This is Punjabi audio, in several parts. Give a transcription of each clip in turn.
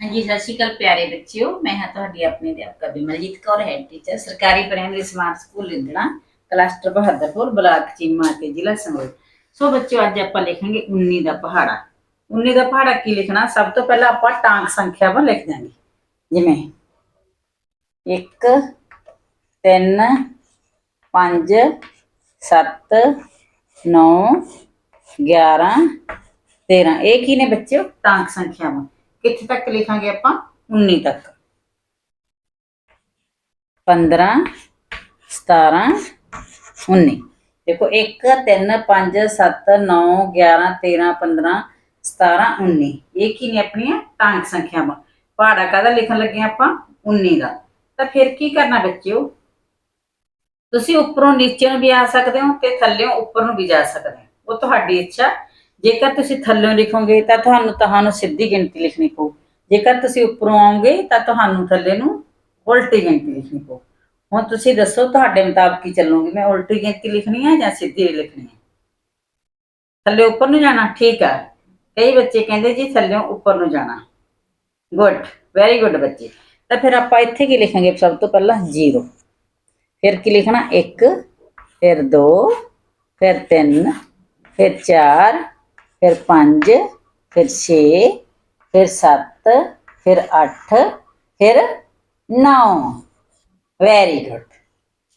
ਹਾਂਜੀ ਸਤਿ ਸ਼੍ਰੀ ਅਕਾਲ ਪਿਆਰੇ ਬੱਚਿਓ ਮੈਂ ਹਾਂ ਤੁਹਾਡੀ ਆਪਣੀ ਅਧਿਆਪਕਾ ਬਿਮਲਜੀਤ ਕੌਰ ਹੈਡ ਟੀਚਰ ਸਰਕਾਰੀ primary smart school Lindana cluster Bahadarpur block Cheema ਤੇ ਜ਼ਿਲ੍ਹਾ ਸੰਗਰੂਰ ਸੋ ਬੱਚਿਓ ਅੱਜ ਆਪਾਂ ਲਿਖਾਂਗੇ 19 ਦਾ ਪਹਾੜਾ 19 ਦਾ ਪਹਾੜਾ ਕੀ ਲਿਖਣਾ ਸਭ ਤੋਂ ਪਹਿਲਾਂ ਆਪਾਂ ਟਾਂਕ ਸੰਖਿਆਵਾਂ ਲਿਖ ਦਾਂਗੇ ਜਿਵੇਂ 1 3 5 7 9 11 13 ਇਹ ਕੀ ਨੇ ਬੱਚਿਓ ਟਾਂਕ ਸੰਖਿਆਵਾਂ ਕਿੱਥੇ ਤੱਕ ਲਿਖਾਂਗੇ ਆਪਾਂ? 19 ਤੱਕ। 15 17 19 ਦੇਖੋ 1 3 5 7 9 11 13 15 17 19 ਇਹ ਕੀ ਨੇ ਆਪਣੀਆਂ ਟਾਂਕ ਸੰਖਿਆਵਾਂ? ਪਹਾੜਾ ਕਾਹਦਾ ਲਿਖਣ ਲੱਗੇ ਆਪਾਂ? 19 ਦਾ। ਤਾਂ ਫਿਰ ਕੀ ਕਰਨਾ ਬੱਚਿਓ? ਤੁਸੀਂ ਉੱਪਰੋਂ ਨੀਚੇ ਨੂੰ ਵੀ ਆ ਸਕਦੇ ਹੋ ਤੇ ਥੱਲੇੋਂ ਉੱਪਰ ਨੂੰ ਵੀ ਜਾ ਸਕਦੇ ਹੋ। ਉਹ ਤੁਹਾਡੀ ਇੱਛਾ ਜੇਕਰ ਤੁਸੀਂ ਥੱਲੇੋਂ ਲਿਖੋਗੇ ਤਾਂ ਤੁਹਾਨੂੰ ਤੁਹਾਨੂੰ ਸਿੱਧੀ ਗਿਣਤੀ ਲਿਖਣੀ ਪਊ। ਜੇਕਰ ਤੁਸੀਂ ਉੱਪਰੋਂ ਆਓਗੇ ਤਾਂ ਤੁਹਾਨੂੰ ਥੱਲੇ ਨੂੰ ਉਲਟੀ ਗਿਣਤੀ ਲਿਖਣੀ ਪਊ। ਹੁਣ ਤੁਸੀਂ ਦੱਸੋ ਤੁਹਾਡੇ ਮੁਤਾਬਕ ਕੀ ਚੱਲੋਗੇ? ਮੈਂ ਉਲਟੀ ਗਿਣਤੀ ਲਿਖਣੀ ਹੈ ਜਾਂ ਸਿੱਧੀ ਲਿਖਣੀ ਹੈ ਥੱਲੇ ਉੱਪਰ ਨੂੰ ਜਾਣਾ? ਠੀਕ ਆ। ਕਈ ਬੱਚੇ ਕਹਿੰਦੇ ਜੀ ਥੱਲੇੋਂ ਉੱਪਰ ਨੂੰ ਜਾਣਾ। ਗੁੱਡ। ਵੈਰੀ ਗੁੱਡ ਬੱਚੇ। ਤਾਂ ਫਿਰ ਆਪਾਂ ਇੱਥੇ ਕੀ ਲਿਖਾਂਗੇ? ਸਭ ਤੋਂ ਪਹਿਲਾਂ 0 ਫਿਰ ਕੀ ਲਿਖਣਾ? 1 ਫਿਰ 2 ਫਿਰ 3 ਫਿਰ 4 ਫਿਰ 5 ਫਿਰ 6 ਫਿਰ 7 ਫਿਰ 8 ਫਿਰ 9 ਵੈਰੀ ਗੁੱਡ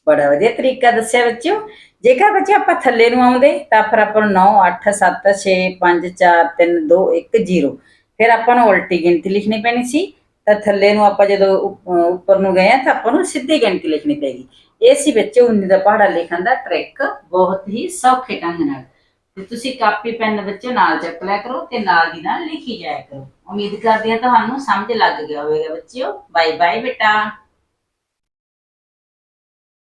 ਬੜਾ ਵਧੀਆ ਤਰੀਕਾ ਦੱਸਿਆ ਬੱਚਿਓ। ਜੇਕਰ ਬੱਚੇ ਆਪਾਂ ਥੱਲੇ ਨੂੰ ਆਉਂਦੇ, ਤਾਂ ਫਿਰ ਆਪਾਂ ਨੂੰ 9 8 7 6 5 4 3 2 1 0 ਫਿਰ ਆਪਾਂ ਨੂੰ ਉਲਟੀ ਗਿਣਤੀ ਲਿਖਣੀ ਪੈਣੀ ਸੀ। ਤਾਂ ਥੱਲੇ ਨੂੰ ਆਪਾਂ ਜਦੋਂ ਉੱਪਰ ਨੂੰ ਗਏ ਆ, ਤਾਂ ਆਪਾਂ ਨੂੰ ਸਿੱਧੀ ਗਿਣਤੀ ਲਿਖਣੀ ਪੈਗੀ ਇਹ ਸੀ ਬੱਚੇ 19 ਦਾ ਪਹਾੜਾ ਲਿਖਣ ਦਾ ਟ੍ਰਿਕ ਬਹੁਤ ਹੀ ਸੌਖੇ ਢੰਗ ਨਾਲ। ਤੇ ਤੁਸੀਂ ਕਾਪੀ, ਪੈਨ ਬੱਚੇ ਨਾਲ ਚੱਕ ਲਿਆ ਕਰੋ ਤੇ ਨਾਲ ਦੀ ਨਾਲ ਲਿਖੀ ਜਾਇਆ ਕਰੋ। ਉਮੀਦ ਕਰਦੇ ਹਾਂ ਤੁਹਾਨੂੰ ਸਮਝ ਲੱਗ ਗਿਆ ਹੋਵੇਗਾ ਬੱਚਿਓ। ਬਾਏ ਬਾਏ ਬੇਟਾ।